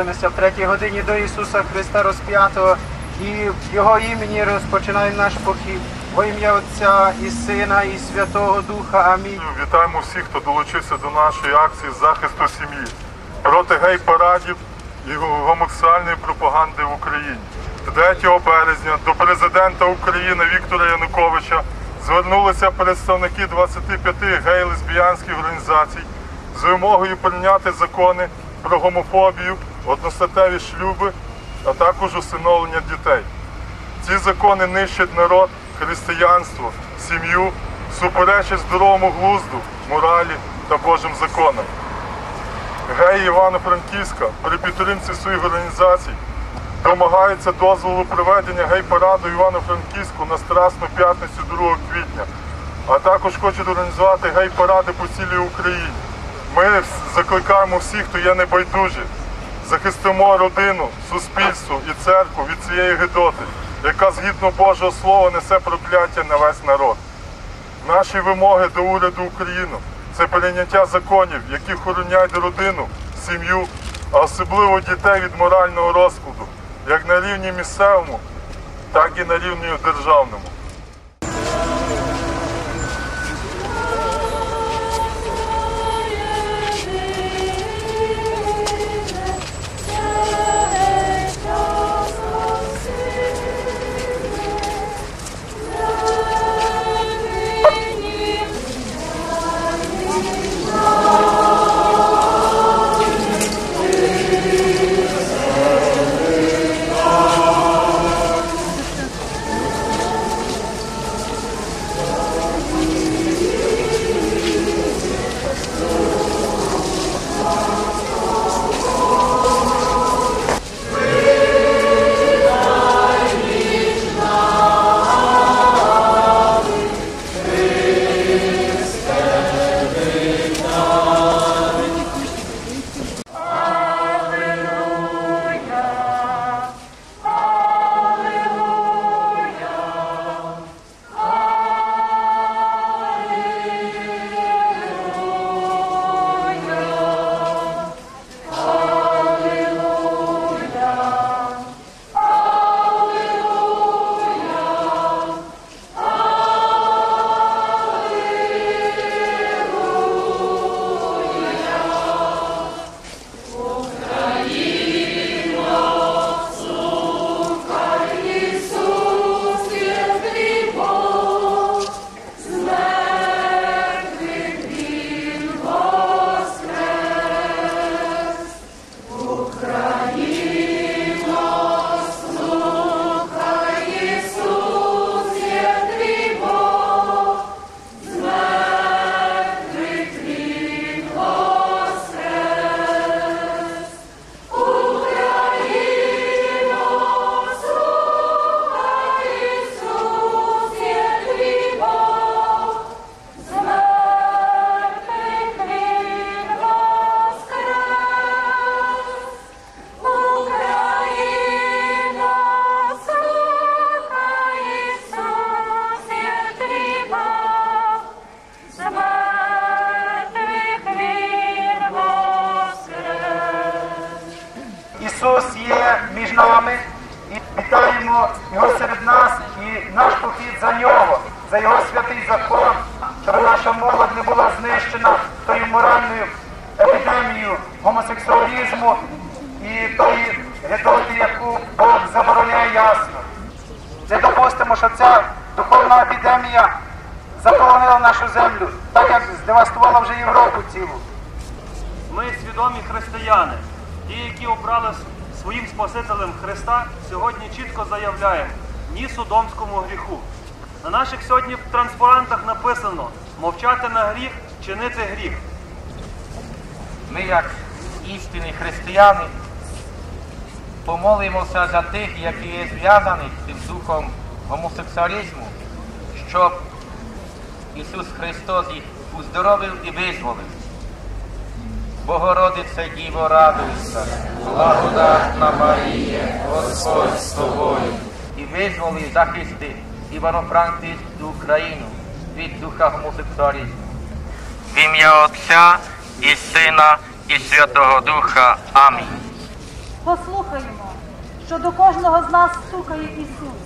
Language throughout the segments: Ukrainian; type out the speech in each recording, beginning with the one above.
молимося в третій годині до Ісуса Христа розп'ятого і в Його імені розпочинаємо наш похід. Во ім'я Отця і Сина, і Святого Духа. Амінь. Вітаємо всіх, хто долучився до нашої акції захисту сім'ї проти гей-парадів і гомосексуальної пропаганди в Україні. 3 березня до президента України Віктора Януковича звернулися представники 25 гей-лесбіянських організацій з вимогою прийняти закони про гомофобію, одностатеві шлюби, а також усиновлення дітей. Ці закони нищать народ, християнство, сім'ю, суперечать здоровому глузду, моралі та Божим законам. Геї Івано-Франківська при підтримці своїх організацій домагаються дозволу проведення гей-параду Івано-Франківську на Страсну п'ятницю 2 квітня, а також хочуть організувати гей-паради по цілій Україні. Ми закликаємо всіх, хто є небайдужі, захистимо родину, суспільство і церкву від цієї гидоти, яка згідно Божого Слова несе прокляття на весь народ. Наші вимоги до уряду України це прийняття законів, які охороняють родину, сім'ю, а особливо дітей від морального розкладу, як на рівні місцевому, так і на рівні державному. Ісус є між нами і вітаємо Його серед нас і наш похід за нього, за його святий закон, щоб наша молодь не була знищена тою моральною епідемією гомосексуалізму і тої гидоти, яку Бог забороняє ясно. Не допустимо, що ця духовна епідемія заполонила нашу землю, так як здевастувала вже Європу цілу. Ми свідомі християни, ті, які обрали своїм Спасителем Христа, сьогодні чітко заявляємо ні судомському гріху. На наших сьогодні транспарантах написано мовчати на гріх, чинити гріх. Ми, як істинні християни, помолимося за тих, які є зв'язані з цим духом гомосексуалізму, щоб Ісус Христос їх уздоровив і визволив. Богородице Діво, радуйся, благодатна Марія, Господь з тобою, і визволи захисти Івано-Франківську Україну від духа гомосексуалізму. В ім'я Отця і Сина і Святого Духа. Амінь. Послухаємо, що до кожного з нас стукає Ісус.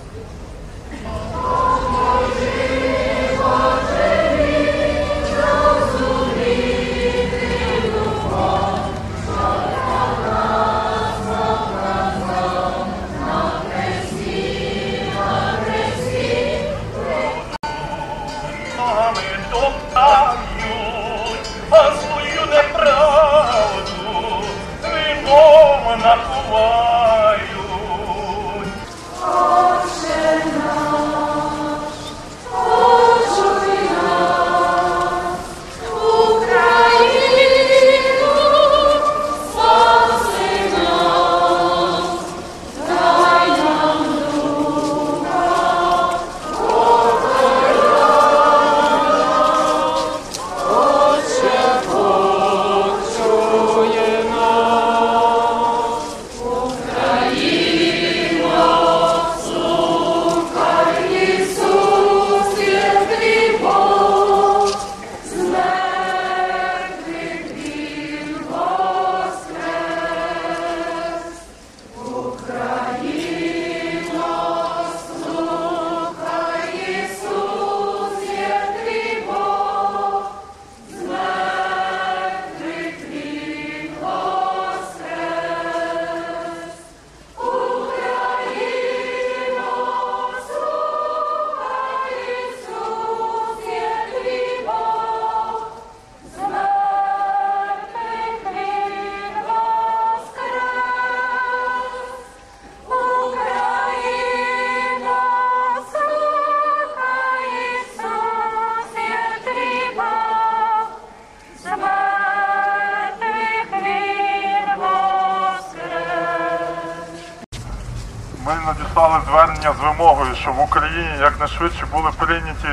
Звернення з вимогою, щоб в Україні якнайшвидше були прийняті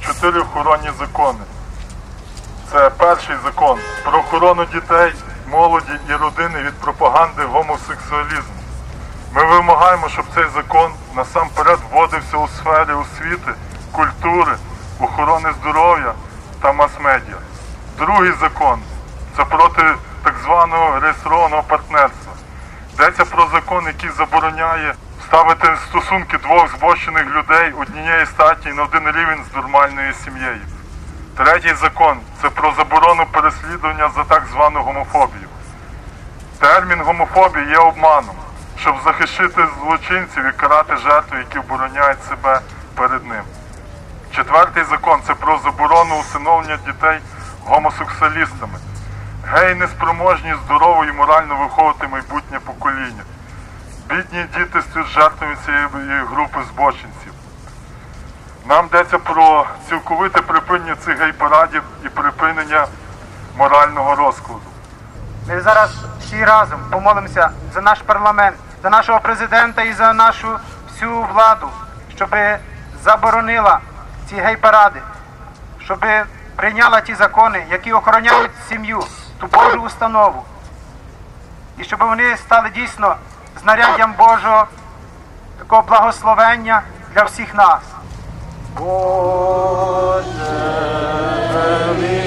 чотири охоронні закони. Це перший закон про охорону дітей, молоді і родини від пропаганди гомосексуалізму. Ми вимагаємо, щоб цей закон насамперед вводився у сфері освіти, культури, охорони здоров'я та мас-медіа. Другий закон це проти так званого реєстрованого партнерства. Йдеться про закон, який забороняє ставити стосунки двох збочених людей однієї статі на один рівень з нормальною сім'єю. Третій закон це про заборону переслідування за так звану гомофобію. Термін гомофобія є обманом, щоб захищити злочинців і карати жертв, які обороняють себе перед ним. Четвертий закон це про заборону усиновлення дітей гомосексуалістами. Гей неспроможні здорово і морально виховувати майбутнє покоління. Бідні діти стають жертвами цієї групи збочинців. Нам йдеться про цілковите припинення цих гей-парадів і припинення морального розкладу. Ми зараз всі разом помолимося за наш парламент, за нашого президента і за нашу всю владу, щоб заборонила ці гей-паради, щоб прийняла ті закони, які охороняють сім'ю, ту Божу установу. І щоб вони стали дійсно знаряддям Божого такого благословення для всіх нас. Amen.